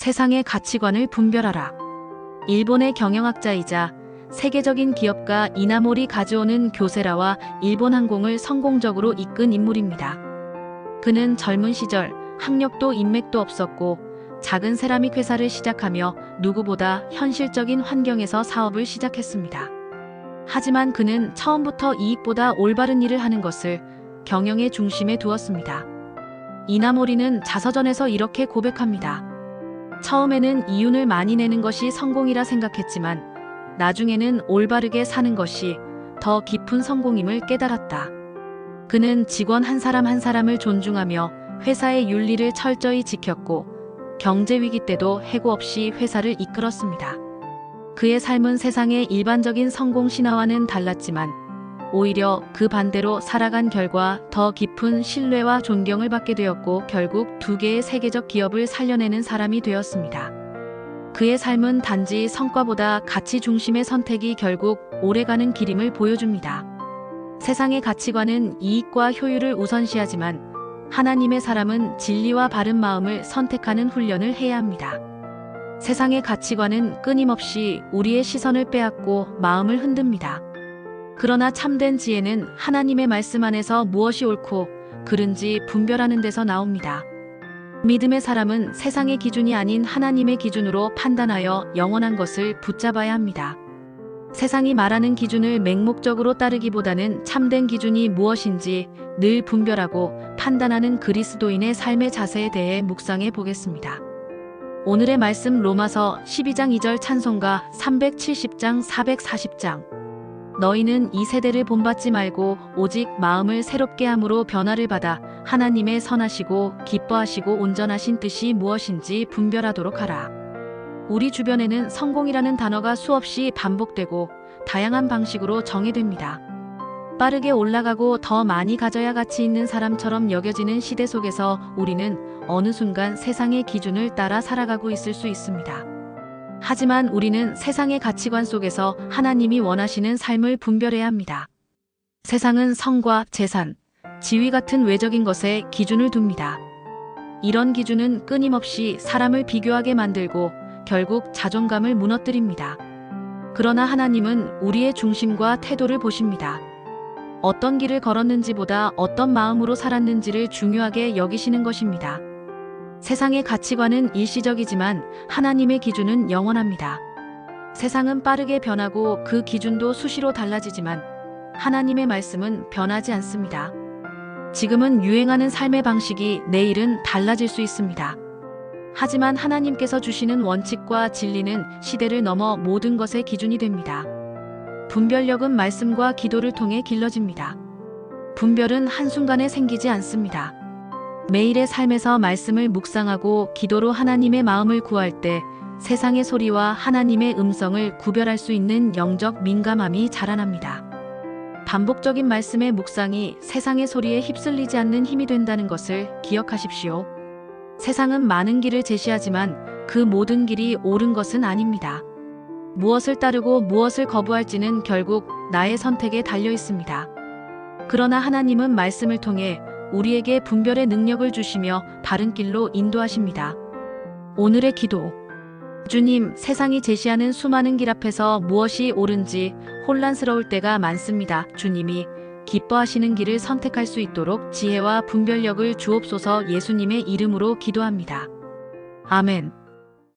세상의 가치관을 분별하라. 일본의 경영학자이자 세계적인 기업가 이나모리 가즈오는 교세라와 일본 항공을 성공적으로 이끈 인물입니다. 그는 젊은 시절 학력도 인맥도 없었고 작은 세라믹 회사를 시작하며 누구보다 현실적인 환경에서 사업을 시작했습니다. 하지만 그는 처음부터 이익보다 올바른 일을 하는 것을 경영의 중심에 두었습니다. 이나모리는 자서전에서 이렇게 고백합니다. 처음에는 이윤을 많이 내는 것이 성공이라 생각했지만 나중에는 올바르게 사는 것이 더 깊은 성공임을 깨달았다. 그는 직원 한 사람 한 사람을 존중하며 회사의 윤리를 철저히 지켰고 경제 위기 때도 해고 없이 회사를 이끌었습니다. 그의 삶은 세상의 일반적인 성공 신화와는 달랐지만 오히려 그 반대로 살아간 결과 더 깊은 신뢰와 존경을 받게 되었고 결국 두 개의 세계적 기업을 살려내는 사람이 되었습니다. 그의 삶은 단지 성과보다 가치 중심의 선택이 결국 오래가는 길임을 보여줍니다. 세상의 가치관은 이익과 효율을 우선시하지만 하나님의 사람은 진리와 바른 마음을 선택하는 훈련을 해야 합니다. 세상의 가치관은 끊임없이 우리의 시선을 빼앗고 마음을 흔듭니다. 그러나 참된 지혜는 하나님의 말씀 안에서 무엇이 옳고 그른지 분별하는 데서 나옵니다. 믿음의 사람은 세상의 기준이 아닌 하나님의 기준으로 판단하여 영원한 것을 붙잡아야 합니다. 세상이 말하는 기준을 맹목적으로 따르기보다는 참된 기준이 무엇인지 늘 분별하고 판단하는 그리스도인의 삶의 자세에 대해 묵상해 보겠습니다. 오늘의 말씀 로마서 12장 2절 찬송가 370장 440장 너희는 이 세대를 본받지 말고 오직 마음을 새롭게 함으로 변화를 받아 하나님의 선하시고 기뻐하시고 온전하신 뜻이 무엇인지 분별하도록 하라. 우리 주변에는 성공이라는 단어가 수없이 반복되고 다양한 방식으로 정의됩니다. 빠르게 올라가고 더 많이 가져야 가치 있는 사람처럼 여겨지는 시대 속에서 우리는 어느 순간 세상의 기준을 따라 살아가고 있을 수 있습니다. 하지만 우리는 세상의 가치관 속에서 하나님이 원하시는 삶을 분별해야 합니다. 세상은 성과 재산, 지위 같은 외적인 것에 기준을 둡니다. 이런 기준은 끊임없이 사람을 비교하게 만들고 결국 자존감을 무너뜨립니다. 그러나 하나님은 우리의 중심과 태도를 보십니다. 어떤 길을 걸었는지보다 어떤 마음으로 살았는지를 중요하게 여기시는 것입니다. 세상의 가치관은 일시적이지만 하나님의 기준은 영원합니다. 세상은 빠르게 변하고 그 기준도 수시로 달라지지만 하나님의 말씀은 변하지 않습니다. 지금은 유행하는 삶의 방식이 내일은 달라질 수 있습니다. 하지만 하나님께서 주시는 원칙과 진리는 시대를 넘어 모든 것의 기준이 됩니다. 분별력은 말씀과 기도를 통해 길러집니다. 분별은 한순간에 생기지 않습니다. 매일의 삶에서 말씀을 묵상하고 기도로 하나님의 마음을 구할 때 세상의 소리와 하나님의 음성을 구별할 수 있는 영적 민감함이 자라납니다. 반복적인 말씀의 묵상이 세상의 소리에 휩쓸리지 않는 힘이 된다는 것을 기억하십시오. 세상은 많은 길을 제시하지만 그 모든 길이 옳은 것은 아닙니다. 무엇을 따르고 무엇을 거부할지는 결국 나의 선택에 달려 있습니다. 그러나 하나님은 말씀을 통해 우리에게 분별의 능력을 주시며 바른 길로 인도하십니다. 오늘의 기도. 주님, 세상이 제시하는 수많은 길 앞에서 무엇이 옳은지 혼란스러울 때가 많습니다. 주님이 기뻐하시는 길을 선택할 수 있도록 지혜와 분별력을 주옵소서 예수님의 이름으로 기도합니다. 아멘.